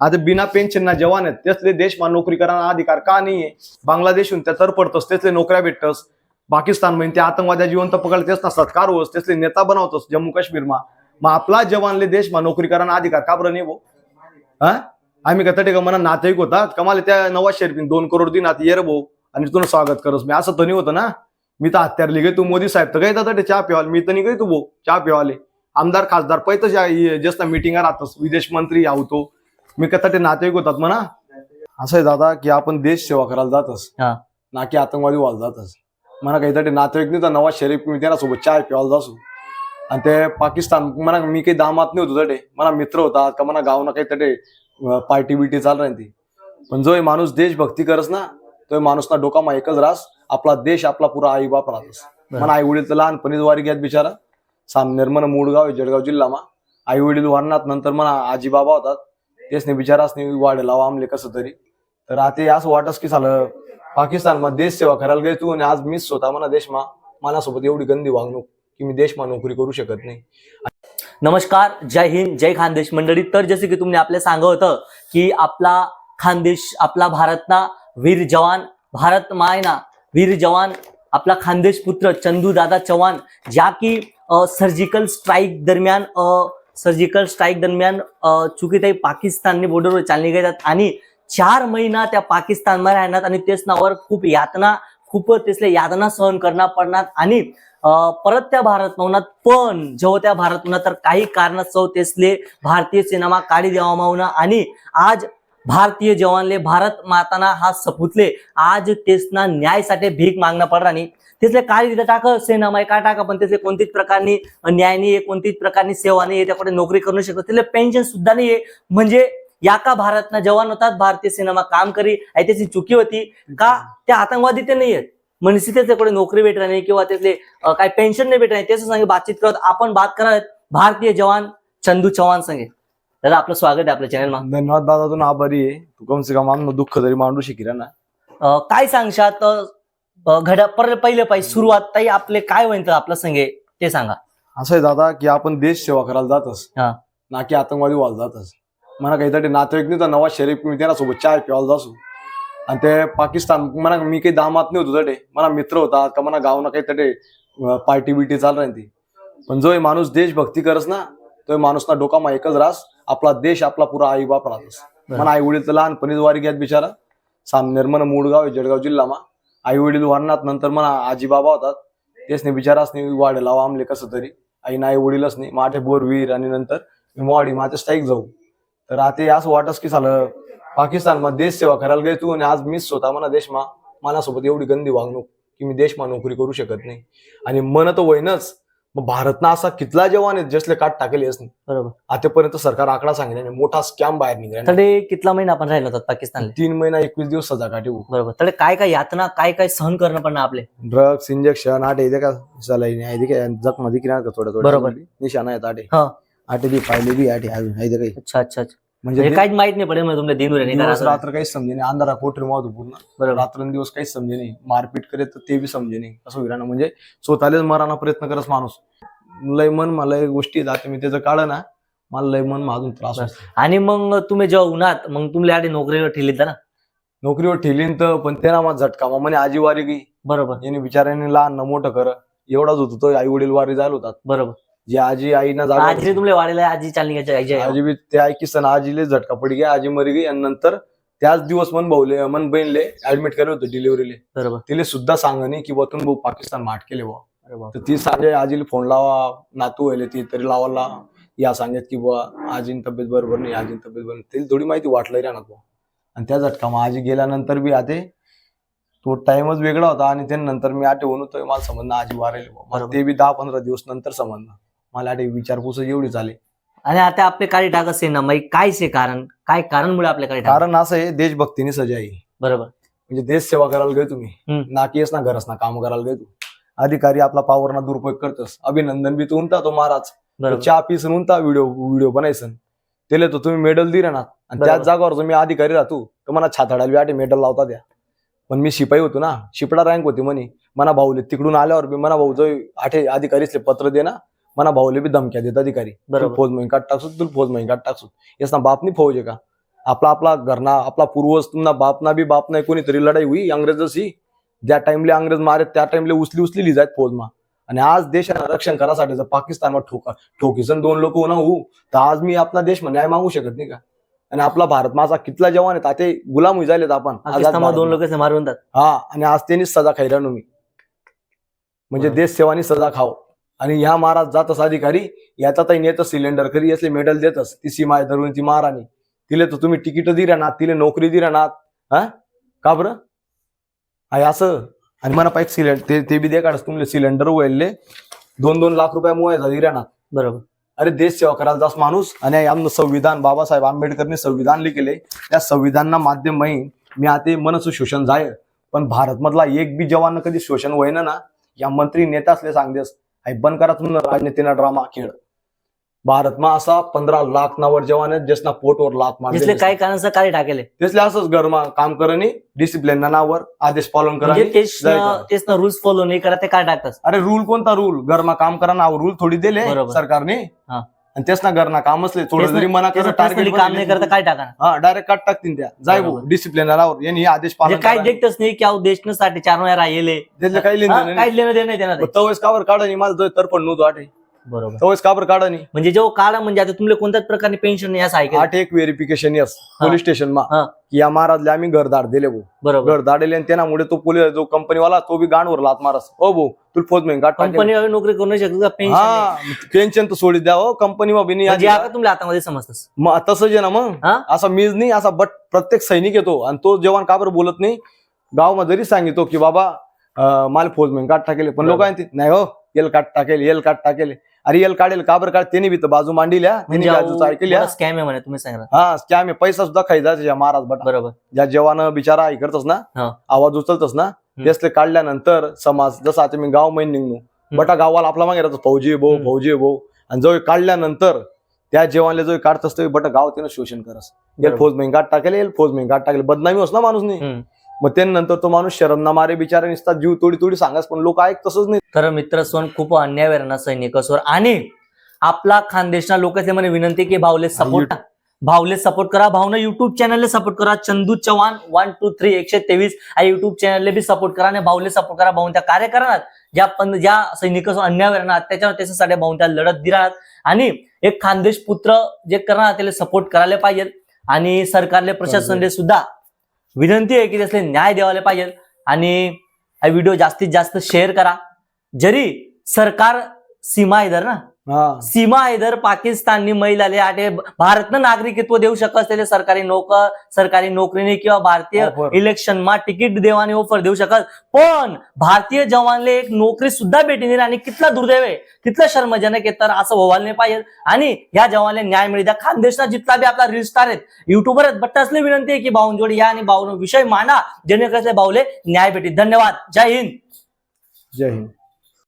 आता बिना पेन्शनना जवान आहेत त्यातले देशमा नोकरी करायला अधिकार का नाहीये? बांगलादेशहून त्या तर पडतोस त्यातले नोकऱ्या भेटतस. पाकिस्तानमध्ये ते आतंकवाद्या जिवंत पकडले तेच नसतात का होस त्यातले नेता बनवतोस जम्मू काश्मीरमा. मग आपला जवानले देशमा नोकरी करायला अधिकार का बरं नाही भाऊ हा? आम्ही का तटे का मना नातेक होता कमाले त्या नवाज शरीफ दोन करोड दिन आता येर भाऊ आणि तुला स्वागत करस. मी असं तर नाही होतं ना? मी तर हत्यारली गे तू मोदी साहेब तर काय तटे चहा पिवाले मी तर नाही गई तू भाऊ चहा पिवाले आमदार खासदार पैतच जस्ट मिटिंगा राहतस विदेश मंत्री आवतो मी का तटे नातेवाईक होतात म्हणा. असं आहे दादा की आपण देश सेवा करायला जातस हा. ना की आतंकवादी व्हायला जातस म्हणा काही तटे नातेवाईक नाही तर नवाज शरीफ मी त्याला सोबत चहा पिवायला जासू आणि ते पाकिस्तान म्हणा मी काही दामात नाही होतो तटे मला मित्र होता का म्हणा गावना काही तटे पार्टी बिटी चालू राहते. पण जो हे माणूस देशभक्ती करस ना तो हे माणूस ना डोकामा एकच रास. आपला देश आपला पुरा आई बाप राहतस. बरं. मला आई वडील तर लहानपणीच वारी घ्यात बिचारा. सामनेर मन मूळगाव आहे जळगाव जिल्हा मा. आई वडील वारणात नंतर म्हणा आजी बाबा होतात. तेच बिचाराच वाढ लावा आमले कसं तरी. तर आता असं वाटस की झालं पाकिस्तानमध्ये देश सेवा करायला गेली तू आणि आज मीच स्वतः म्हणा देशमा मनासोबत एवढी गंदी वागणूक की मी देशमा नोकरी करू शकत नाही. नमस्कार जय हिंद जय खानदेश मंडळी. तर जसे की तुम्ही आपल्या सांगत होतं की आपला खानदेश आपला भारतना वीर जवान भारत मायना वीर जवान आपला खानदेश पुत्र चंदू दादा चव्हाण ज्या की सर्जिकल स्ट्राईक दरम्यान सर्जिकल स्ट्राईक दरम्यान अ, चुकीतही पाकिस्तानने बॉर्डरवर चालणी घेतात आणि चार महिना त्या पाकिस्तानमध्ये राहणार आणि तेच नावावर खूप यातना खूप तेसले यातना सहन करणार पडणार आणि परत त्या भारत भवनात पण जेव्हा त्या भारत भवनात तर काही कारणास्तव तेसले भारतीय सिनेमा काढी द्यावा मावणं आणि आज भारतीय जवानले भारत माताना हा सपुतले. आज तेसना न्यायसाठी भीक मागणं पडणार नाही तिथले काय तिथे टाक? सेनामाय का टाका? पण तिथले कोणतीच प्रकारनी न्याय नाहीये कोणतीच प्रकारनी सेवा नाहीये त्याकडे नोकरी करू शकतो. तिथले पेन्शन सुद्धा नाहीये. म्हणजे या का भारतना जवान होतात भारतीय सिनेमा काम करी ऐतिहासिक त्याची चुकी होती. का? त्या आतंकवादी ते नाही आहेत म्हणजे त्याच्याकडे नोकरी भेटणार नाही किंवा त्यातले काही पेन्शन नाही भेटणार नाही. त्याचं संगे बातचीत करत आपण बात करत भारतीय जवान चंदू चव्हाण संगे. दादा आपलं स्वागत आहे आपल्या चॅनल धन्यवाद दादा तू आभारी आहे. तू कम से कम आम्हाला दुःख तरी मांडू शिकिरा ना? काय सांगशात? अं, घड्या पर पहिले पाहिजे सुरुवात ताई आपले काय होईल आपलं संगे ते सांगा. असं आहे दादा की आपण देश सेवा करायला जातस हा. ना की आतंकवादी व्हायला जातस म्हणा काहीतरी नातेवाईक नाही तर नवाज शरीफ मी त्याला सोबत चहा पिवायला जासू आणि ते पाकिस्तान म्हणा मी काही दामात नाही होतो तटे मला मित्र होता का म्हणा गावना काही तटे पार्टी बिटी चालू राहते पण जो हे माणूस देशभक्ती करस ना तो हे माणूस ना डोकामा एकच रास. आपला देश आपला पुरा आई राहतोस. म्हणा आई वडील तर लहानपणीच वारी घ्यात बिचारा. सामनेर मन मुडगाव आहे जळगाव जिल्हा मा. आई वडील वारणात नंतर म्हणा आजी बाबा होतात. तेच नाही बिचाराच नाही वाढ लावा आमले कसं तरी. आई नाही वडीलच नाही माझे बोर वीर आणि नंतर वाडी माझे स्टाईक स्ट्राईक जाऊ. तर आता असं वाटस की झालं पाकिस्तानमध्ये देश सेवा करायला गेली तू आणि आज मीच स्वतः म्हणा देश मा मनासोबत एवढी गंदी वागणूक की मी देश मा नोकरी करू शकत नाही. आणि मन तर वयनच मग भारतना असा कितला जवान आहेत जसले काट टाकेले नाही बरोबर. आतापर्यंत सरकार आकडा सांगितला नाही. मोठा स्कॅम बाहेर निघाला तर ते कितला महिना आपण राहिलो होतात पाकिस्तानला? तीन महिना एकवीस दिवस सजा काठी बरोबर. तर काय काय यातना काय काय सहन करणं पडणार आपले? ड्रग्स इंजेक्शन आठ येते का सलाईन आहे का जखमध्ये किनार का थोडं थोडं बरोबर. निशाणा आहेत आठे हा. आठे बी पाहिले बी आठे अजून आहे ते काही? अच्छा अच्छा अच्छा. म्हणजे म्हणजे काहीच माहीत नाही पडेल म्हणजे तुमच्या दिनवर दिवस रात्र काहीच समजे नाही अंधारा कोठरी होतो पूर्ण. बरोबर. रात्रंदिवस काहीच समजे नाही मारपीट करे तर ते बी समजे नाही असं विराणं म्हणजे स्वतःलाच मराना प्रयत्न करत माणूस. लय मन मला एक गोष्टी जाते मी त्याचं काढ ना मला लय मन अजून त्रास होतो. आणि मग तुम्ही जेव्हा उन्हात मग तुमल्या आधी नोकरीवर ठेवली ना? नोकरीवर ठेलीन तर पण त्याला माझा झटका. मग म्हणे आजी वारी गई. बरोबर. याने बिचाऱ्याने लहान न मोठं कर. एवढाच होतो तो. आई वडील वारी जायला होतात. बरोबर. जे आजी आईना आजी जागा तुमले वाढीला आजी घ्यायची आजी. आजी बी ते ऐकीस ना आजीले झटका पडी गया आजी मरी गई आणि नंतर त्याच दिवस मन भाऊले मन बहीणले ऍडमिट केले होते डिलिव्हरीले बरोबर. तिले सुद्धा सांगणी की वतून भाऊ पाकिस्तान माठ केले बाप. तर ती सांगे आजीला फोन लावा नातू व्हायले ती तरी लावायला. या सांगत की बुवा आजीन तब्येत बरोबर नाही आजीन तब्येत बरोबर. तिला थोडी माहिती वाटलं राहणार बुवा. आणि त्या झटका मग आजी गेल्यानंतर बी आते तो टाइमच वेगळा होता आणि त्यानंतर मी आठवून होतो मला समजणं आजी वारेल. ते बी दहा पंधरा दिवस नंतर समजणं. मला आठे विचारपूस एवढी झाली. आणि आता आपले काळी टाक असे ना मग काय से कारण? काय कारणमुळे आपल्या टाक कारण असं आहे देशभक्तीने सजाई बरोबर. म्हणजे देश सेवा करायला गए तुम्ही. हम्म. ना केस ना घरस ना काम करायला गए तू अधिकारी आपला पावर ना दुरुपयोग करतस. अभिनंदन बी तू उनता तो महाराज. बरोबर. चहा पीस उनता व्हिडिओ व्हिडिओ बनायसन. त्याला तो तुम्ही मेडल दिले ना. आणि त्याच बरोबर. जागावर तुम्ही अधिकारी राहतो. तर मला छाताडाला बी आटे मेडल लावता द्या पण मी शिपाई होतो ना. शिपडा रँक होती म्हणे. मना भाऊले तिकडून आल्यावर बी मना भाऊ जो आठे अधिकारीसले पत्र दे ना. मना भाऊले बी धमक्या देत अधिकारी. बरोबर. फौज महिन काट टाकसू तुला फौज महिन काट टाकसू येस ना बापनी फौज आहे का? आपला आपला घरना आपला पूर्वज तुमना बापना बी बाप नाही कोणीतरी लढाई हुई अंग्रेजाशी ज्या टाइमले अंग्रेज मारे त्या टाइमले उचली उचली लिजायत फौजमा. आणि आज देशाला रक्षण करासाठी जर पाकिस्तानवर ठोका ठोकीसन दोन लोक ना होऊ तर आज मी आपला देश न्याय मागू शकत नाही का? आणि आपला भारत माझा कितला जवान आहेत ते गुलाम होई झालेत आपण. आझाद पाकिस्तानमध्ये दोन. लोक मारून जातात. हा आणि आज त्यांनीच सजा खायला मी. म्हणजे बरोबर. देश सेवानी सजा खाव. आणि ह्या महाराज जातच अधिकारी याचा येतच सिलेंडर करी असले मेडल देतच ती सीमा धरून ती महाराणी. तिले तर तुम्ही तिकीट दिल्या ना तिले नोकरी दिल्या ना हा? का बरं? आहे असं. आणि मला पाहिजे सिलेंडर ते ते बी दे काढस तुमले सिलेंडर वळले दोन दोन लाख रुपये दिल्या ना बरोबर. अरे देश सेवा करायला जास माणूस. आणि आमनं संविधान बाबासाहेब आंबेडकरने संविधान लिखले. त्या संविधानना माध्यम मी आता मनचं शोषण जाय पण भारत मधला एक बी जवान कधी शोषण होईना ना या मंत्री नेता असले सांगतेस. बंद करा तुम्ही राजनीतीना ड्रामा खेळ भारतमा असा पंधरा लाख नावर जवान ज्यासना पोटवर लात दिसले मारले काय कारणाचं काय टाकेले तेसले असंच घरमा काम करणे डिसिप्लिन नावावर आदेश पालन म्हणजे करा तेच करा. ना रूल्स फॉलो नाही करत ते काय टाकतात अरे रूल कोणता रूल घरमा काम करा ना रूल थोडी दिले. सरकारने. आणि तेच ना घरना काम असले थोडं जरी मना तेच कर ना personally काम नाही करता काय टाका हा डायरेक्ट काट टाकतील त्या जाय भाऊ. डिसिप्लिनरावर यांनी हे आदेश म्हणजे पालन काय. देखतच नाही की अहो देशसाठी चार वेळा राहिले त्यातलं काही लेणं देणं काय नाही. लेणं देणं नाही त्यांना ते. तवस कावर काढा माझं तर पण नव्हतं आठ बरोबर. तवस कावर काढा नाही? म्हणजे जेव्हा काढा म्हणजे आता तुमले कोणत्याच प्रकारने पेन्शन नाही असं ऐकलं आठ एक व्हेरिफिकेशन यस पोलीस स्टेशन मा. हा. की या महाराजले आम्ही घरदार दिले भाऊ. बरोबर. घरदार दिले आणि त्यामुळे तो पोलीस जो कंपनीवाला तो बी गांडवर लात मारस ओ भाऊ तुला फौज में गाठ. कंपनी नोकरी करू नाही शकत का? पेन्शन हा पेन्शन तर सोडी द्या हो. कंपनी मा बी नाही म्हणजे आधी. आता तुमल्या हातामध्ये समजतस मग तसंच आहे ना मग? हा? असा मीज नाही असा बट प्रत्येक सैनिक येतो. आणि तो जवान का बरं बोलत नाही? गावमध्ये जरी सांगितो की बाबा अं, मला फौज में काट टाकेल. पण लोक नाही हो येल काट टाकेल येल काट टाकेल. अरे येल काढेल का बरं काढ त्यांनी बी तर बाजू मांडिल्या त्यांनी म्हणजे स्कॅम आहे म्हणे तुम्ही सांगा. हा स्कॅम आहे. पैसा सुद्धा खायचा त्याच्या महाराज बट. बरोबर. ज्या जवान बिचारा हे करतस ना. आवाज उचलतस ना त्यासले काढल्यानंतर समाज जसं आता मी गाव महिन निघलो बटा गावाला आपला मागे राहतो फौजी भाऊ हम्म. फौजी भाऊ. आणि जो हे काढल्यानंतर त्या जेवणले जो हे काढत असतो बट गाव त्यानं शोषण करस. येल बरोबर. फौज में गाठ टाकेल फौज में गाठ टाकेल. बदनामी होस ना माणूस नाही हम्म. मग त्यानंतर तो माणूस शरम ना मारे बिचारे निसतात जीव तोडी तोडी सांगास पण लोक ऐक तसंच नाही. तर मित्र सोन खूप अन्याय वेरणा सैनिकांवर आणि आपला खानदेशना लोकांचे म्हणे विनंती की भावले सपोर्ट भावले सपोर्ट करा. भावना युट्यूब चॅनलला सपोर्ट करा. Chandu Chavan one two three एकशे तेवीस या युट्यूब चॅनलला बी सपोर्ट करा आणि भावले सपोर्ट करा. भाऊन त्या कार्य करणार ज्या पण ज्या सैनिकांवर अन्याय वेरणा त्याच्यावर त्याच्यासाठी भाऊन त्या लढत दिरात आणि एक खानदेश पुत्र जे करणार त्याला सपोर्ट करायला पाहिजे. आणि सरकारले प्रशासनले सुद्धा विनंती आहे की त्यासले न्याय द्यायला पाहिजे. आणि हा व्हिडिओ जास्तीत जास्त शेअर करा. जरी सरकार सीमा इधर ना. सीमा इधर पाकिस्ताननी महिलाले आटे भारतनं नागरिकत्व देऊ शकत असलेले सरकारी नोकर सरकारी नोकरीने किंवा भारतीय Offer. इलेक्शन मा तिकीट देवाने ऑफर देऊ शकत. पण भारतीय जवानले एक नोकरी सुद्धा भेटी नाही आणि कितला दुर्दैव आहे कितलं शर्मजनक आहे तर असं व्हायला नाही पाहिजे. आणि ह्या जवानले न्याय मिळू द्या. खानदेशना जितला बी आपला रील स्टार आहेत युट्यूबर आहेत बट असले विनंती आहे की भाऊंजोडी या आणि भाऊ विषय मांडा. जेणेकरून भाऊले न्याय भेटी. धन्यवाद. जय हिंद. जय हिंद.